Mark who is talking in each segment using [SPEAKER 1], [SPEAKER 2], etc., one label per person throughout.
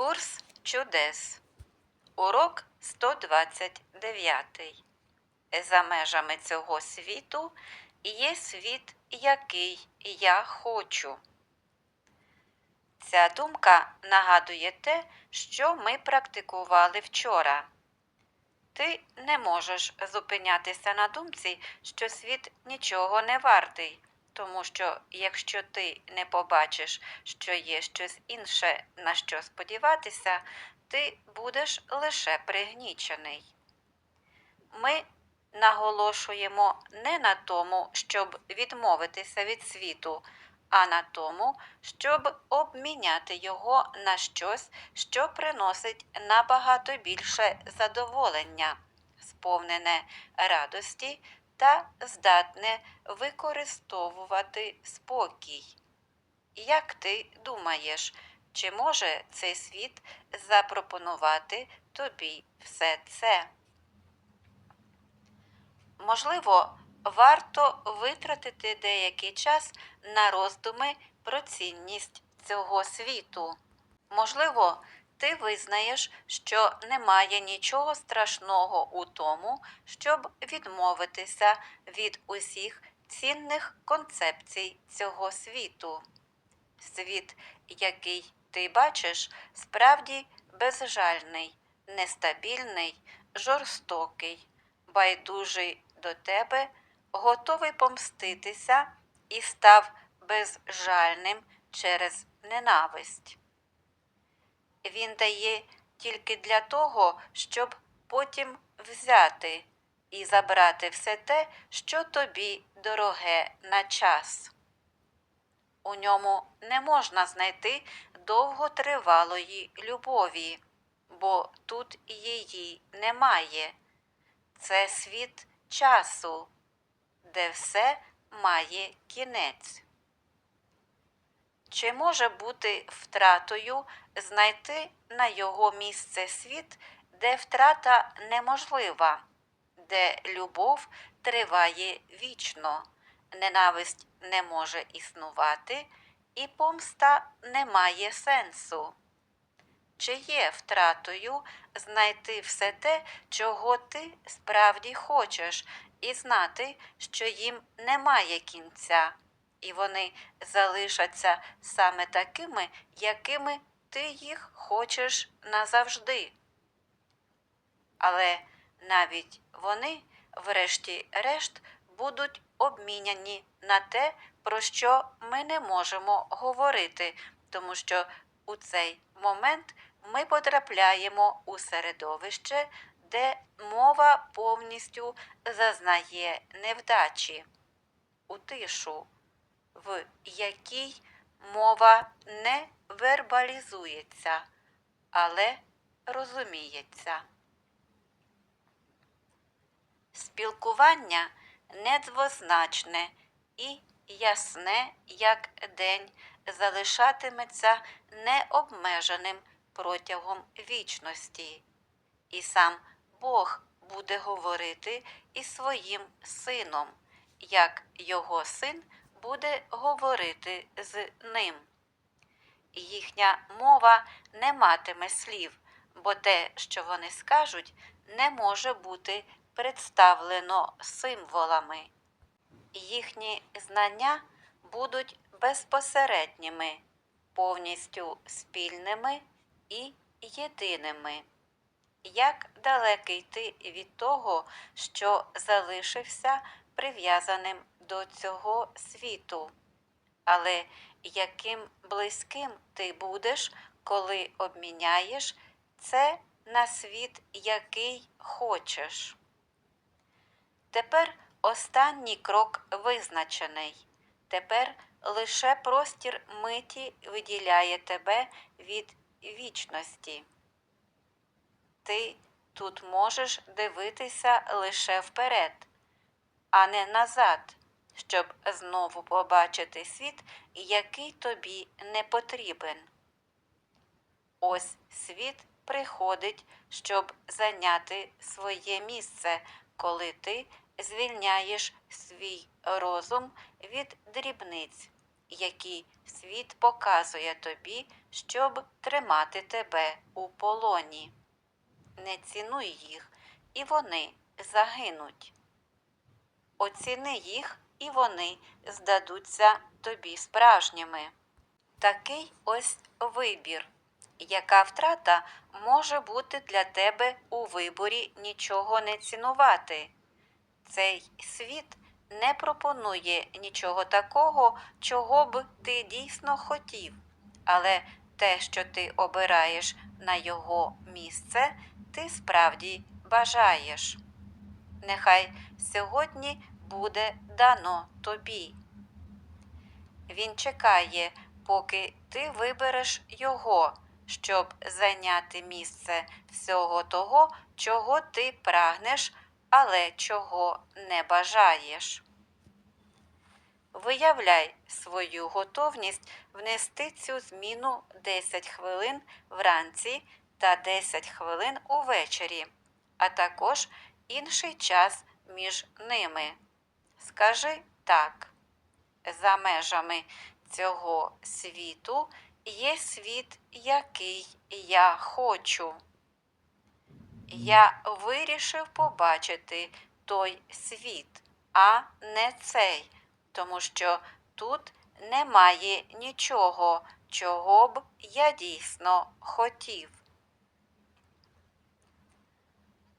[SPEAKER 1] Курс чудес. Урок 129. За межами цього світу є світ, який я хочу. Ця думка нагадує те, що ми практикували вчора. Ти не можеш зупинятися на думці, що світ нічого не вартий, тому що якщо ти не побачиш, що є щось інше, на що сподіватися, ти будеш лише пригнічений. Ми наголошуємо не на тому, щоб відмовитися від світу, а на тому, щоб обміняти його на щось, що приносить набагато більше задоволення, сповнене радості та здатне використовувати спокій. Як ти думаєш, чи може цей світ запропонувати тобі все це? Можливо, варто витратити деякий час на роздуми про цінність цього світу. Можливо, ти визнаєш, що немає нічого страшного у тому, щоб відмовитися від усіх цінних концепцій цього світу. Світ, який ти бачиш, справді безжальний, нестабільний, жорстокий, байдужий до тебе, готовий помститися і став безжальним через ненависть. Він дає тільки для того, щоб потім взяти і забрати все те, що тобі дороге на час. У ньому не можна знайти довготривалої любові, бо тут її немає. Це світ часу, де все має кінець. Чи може бути втратою знайти на його місце світ, де втрата неможлива, де любов триває вічно, ненависть не може існувати і помста не має сенсу? Чи є втратою знайти все те, чого ти справді хочеш, і знати, що їм немає кінця, і вони залишаться саме такими, якими ти їх хочеш назавжди? Але навіть вони, врешті-решт, будуть обміняні на те, про що ми не можемо говорити, тому що у цей момент ми потрапляємо у середовище, де мова повністю зазнає невдачі, у тишу, в якій мова не вербалізується, але розуміється. Спілкування недвозначне і ясне, як день, залишатиметься необмеженим протягом вічності, і сам Бог буде говорити із своїм сином, як його син буде говорити з ним. Їхня мова не матиме слів, бо те, що вони скажуть, не може бути представлено символами. Їхні знання будуть безпосередніми, повністю спільними і єдиними. Як далекий ти від того, що залишився прив'язаним до цього світу, але яким близьким ти будеш, коли обміняєш це на світ, який хочеш. Тепер останній крок визначений. Тепер лише простір миті виділяє тебе від вічності. Ти тут можеш дивитися лише вперед, а не назад, щоб знову побачити світ, який тобі не потрібен. Ось світ приходить, щоб зайняти своє місце, коли ти звільняєш свій розум від дрібниць, які світ показує тобі щоб тримати тебе у полоні. Не цінуй їх, і вони загинуть. Оціни їх, і вони здадуться тобі справжніми. Такий ось вибір. Яка втрата може бути для тебе у виборі нічого не цінувати? Цей світ не пропонує нічого такого, чого б ти дійсно хотів, але те, що ти обираєш на його місце, ти справді бажаєш. Нехай сьогодні буде дано тобі. Він чекає, поки ти вибереш його, щоб зайняти місце всього того, чого ти прагнеш, але чого не бажаєш. Виявляй свою готовність внести цю зміну 10 хвилин вранці та 10 хвилин увечері, а також інший час між ними. Скажи так. За межами цього світу є світ, який я хочу. Я вирішив побачити той світ, а не цей, тому що тут немає нічого, чого б я дійсно хотів.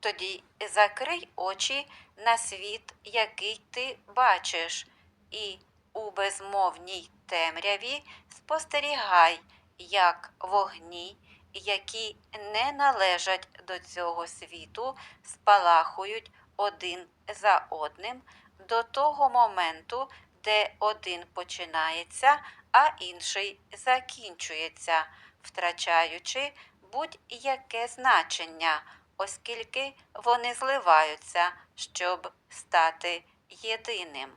[SPEAKER 1] Тоді закрий очі на світ, який ти бачиш, і у безмовній темряві спостерігай, як вогні, які не належать до цього світу, спалахують один за одним до того моменту, де один починається, а інший закінчується, втрачаючи будь-яке значення, оскільки вони зливаються, щоб стати єдиним.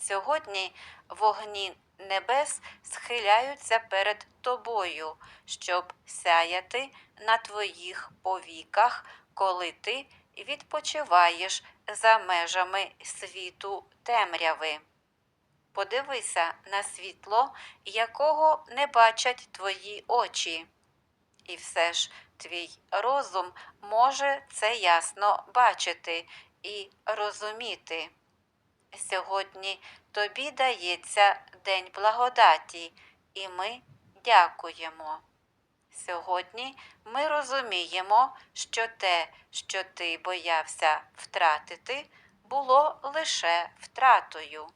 [SPEAKER 1] Сьогодні вогні небес схиляються перед тобою, щоб сяяти на твоїх повіках, коли ти відпочиваєш за межами світу темряви. Подивися на світло, якого не бачать твої очі. І все ж твій розум може це ясно бачити і розуміти. Сьогодні тобі дається День благодаті, і ми дякуємо. Сьогодні ми розуміємо, що те, що ти боявся втратити, було лише втратою.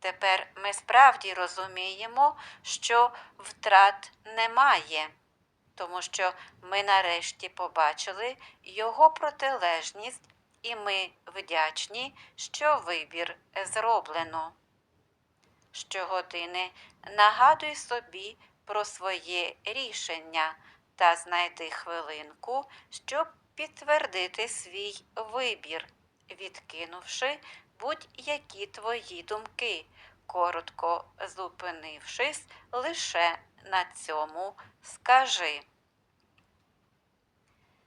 [SPEAKER 1] Тепер ми справді розуміємо, що втрат немає, тому що ми нарешті побачили його протилежність, і ми вдячні, що вибір зроблено. Щогодини нагадуй собі про своє рішення та знайди хвилинку, щоб підтвердити свій вибір, відкинувши будь-які твої думки, коротко зупинившись лише на цьому, скажи.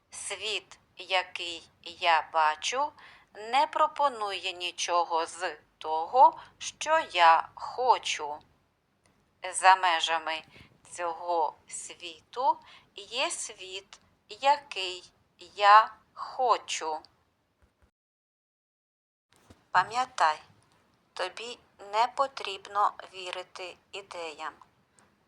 [SPEAKER 1] Світ, який я бачу, не пропонує нічого з того, що я хочу. За межами цього світу є світ, який я хочу. Пам'ятай, тобі не потрібно вірити ідеям.